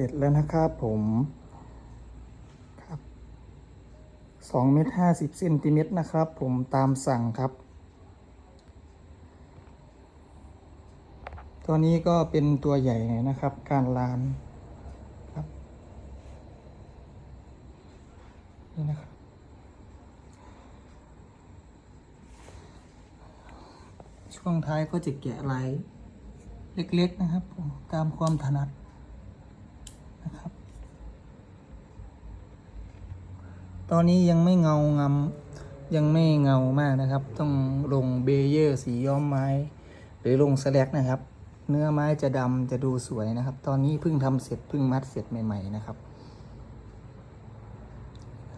ร็จแล้วนะครับผมครับสองเมตรห้าสิบเซนติเมตรนะครับ ผมตามสั่งครับ ตัวนี้ก็เป็นตัวใหญ่หน่อยนะครับ การลานครับนี่นะครับช่วงท้ายก็จะแกะลายเล็กๆนะครับผมตามความถนัดนะครับ ตอนนี้ยังไม่เงางำยังไม่เงามากนะครับ ต้องลงเบเยอร์สีย้อมไม้ หรือลงสแลกนะครับ เนื้อไม้จะดำจะดูสวยนะครับ ตอนนี้เพิ่งทำเสร็จเพิ่งมัดเสร็จใหม่ๆนะครับ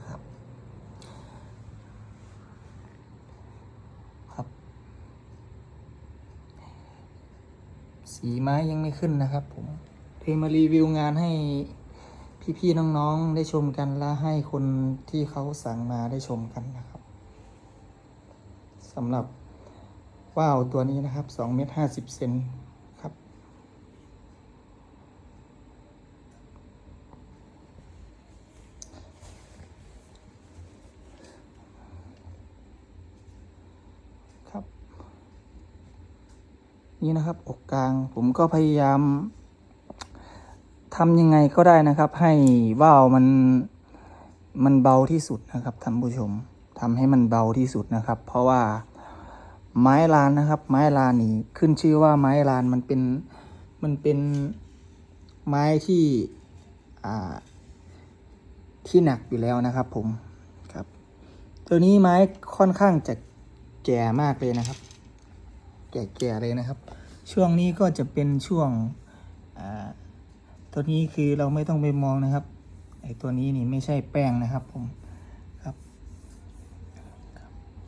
ครับครับสีไม้ยังไม่ขึ้นนะครับผมเทมารีวิวงานให้ พี่ๆน้องๆได้ชมกันและให้คนที่เขาสั่งมาได้ชมกันนะครับสำหรับว่าวตัวนี้นะครับ2เมตร50เซนครับ ครับ นี่นะครับอกกลางผมก็พยายาม ทำยังไงก็ได้นะครับ ให้ว่าวมันมันเบาที่สุดนะครับท่านผู้ชมทำให้มันเบาที่สุดนะครับ เพราะว่าไม้ลานนะครับ ไม้ลานนี่ขึ้นชื่อว่าไม้ลานมันเป็นมันเป็นไม้ที่อ่าที่หนักอยู่แล้วนะครับ ผมครับ ตัวนี้ไม้ค่อนข้างจะแก่มากเลยนะครับ แก่ๆเลยนะครับ ช่วงนี้ก็จะเป็นช่วงอ่า ตัวนี้คือเราไม่ต้องไปมองนะครับ ไอตัวนี้นี่ไม่ใช่แป้งนะครับผมครับ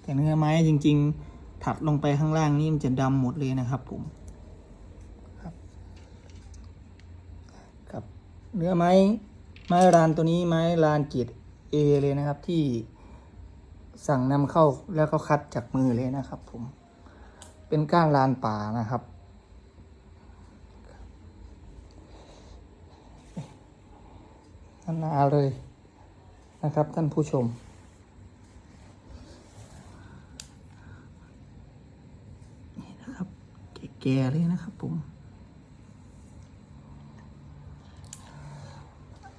แต่เนื้อไม้จริง ๆ ถัดลงไปข้างล่างนี่มันจะดำหมดเลยนะครับผมครับครับเนื้อไม้ไม้รานตัวนี้ไม้รานกียรติเอเลยนะครับที่สั่งนำเข้าแล้วก็คัดจากมือเลยนะครับผมเป็นก้านลานป่านะครับ นาๆเลยนะครับท่านผู้ชม นี่นะครับแก่ๆเลยนะครับผม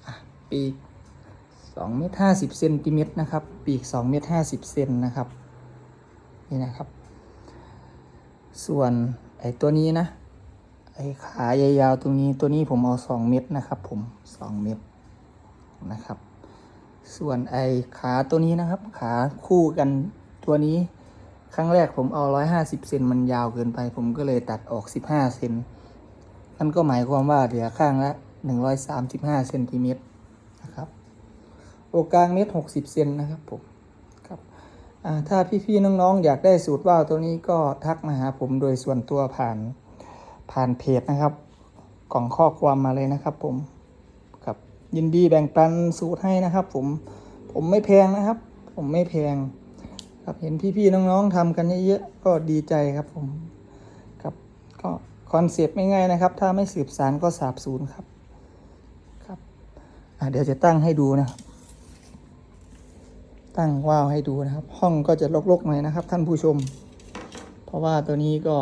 อะปีกสองเมตรห้าสิบเซนติเมตรนะครับ ปีกสองเมตรห้าสิบเซนนะครับ นี่นะครับ ส่วนไอ้ตัวนี้นะไอ้ขายาวๆตรงนี้ตัวนี้ผมเอาสองเม็ดนะครับผมสองเม็ด นะครับ ส่วนไอขาตัวนี้นะครับ ขาคู่กันตัวนี้ครั้งแรกผมเอาร้อยห้าสิบเซนมันยาวเกินไป ผมก็เลยตัดออกสิบห้าเซนนั่นก็หมายความว่าเหลือข้างละหนึ่งร้อยสามสิบห้าเซนติเมตรนะครับ โอกลางเมตรหกสิบเซนนะครับผมครับถ้าพี่ๆน้องๆ อยากได้สูตรว่าวตัวนี้ก็ทักมาหาผมโดยส่วนตัวผ่านผ่านเพจนะครับ กล่องข้อความมาเลยนะครับผม ยินดีแบ่งปันสูตรให้นะครับ ผมผมไม่แพงนะครับ ผมไม่แพง ครับเห็นพี่ๆน้องๆทำกันเยอะๆก็ดีใจครับผมครับก็คอนเซปต์ไม่ง่ายนะครับ ถ้าไม่สืบสารก็สาบสูญครับครับเดี๋ยวจะตั้งให้ดูนะครับ ตั้งว่าวให้ดูนะครับ ห้องก็จะรกๆหน่อยนะครับ ท่านผู้ชม เพราะว่าตัวนี้ก็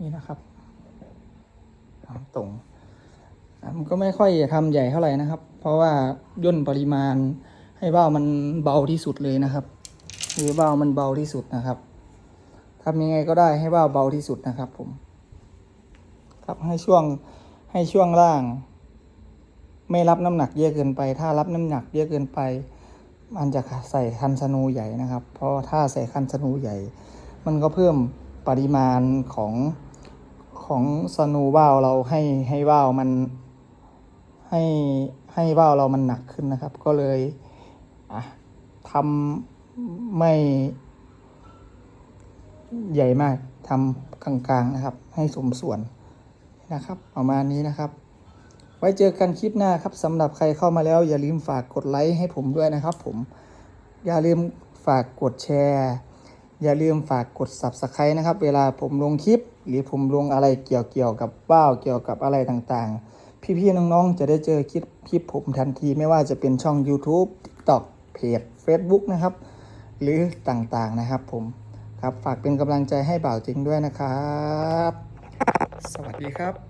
นี่นะครับตรง มันก็ไม่ค่อยทำใหญ่เท่าไหร่นะครับ เพราะว่าย่นปริมาณให้ว่าวมันเบาที่สุดเลยนะครับหรือว่าวมันเบาที่สุดนะครับทำยังไงก็ได้ให้ว่าวเบาที่สุดนะครับ ผม ครับให้ช่วงให้ช่วงล่าง ไม่รับน้ำหนักเยอะเกินไป ถ้ารับน้ำหนักเยอะเกินไป มันจะใส่คันสนูใหญ่นะครับ เพราะถ้าใส่คันสนูใหญ่ มันก็เพิ่มปริมาณของของสนูว่าวเราให้ให้ว่าวมัน ให้ให้ว่าวเรามันหนักขึ้นนะครับ ก็เลยอะทำไม่ใหญ่มากทำกลางๆนะครับ ให้สมส่วนนะครับประมาณนี้นะครับ ไว้เจอกันคลิปหน้าครับสำหรับใครเข้ามาแล้ว อย่าลืมฝากกดไลค์ให้ผมด้วยนะครับ ผม อย่าลืมฝากกดแชร์ อย่าลืมฝากกด subscribe นะครับ เวลาผมลงคลิป หรือผมลงอะไรเกี่ยวเกี่ยวกับว่าวเกี่ยวกับอะไรต่างๆ พี่ๆน้องๆ จะได้เจอคลิปคลิปผมทันทีไม่ว่าจะเป็นช่อง YouTube TikTok เพจ Facebook นะครับ หรือต่างๆนะครับผมครับฝากเป็นกำลังใจให้บ่าวจริงด้วยนะครับ สวัสดีครับ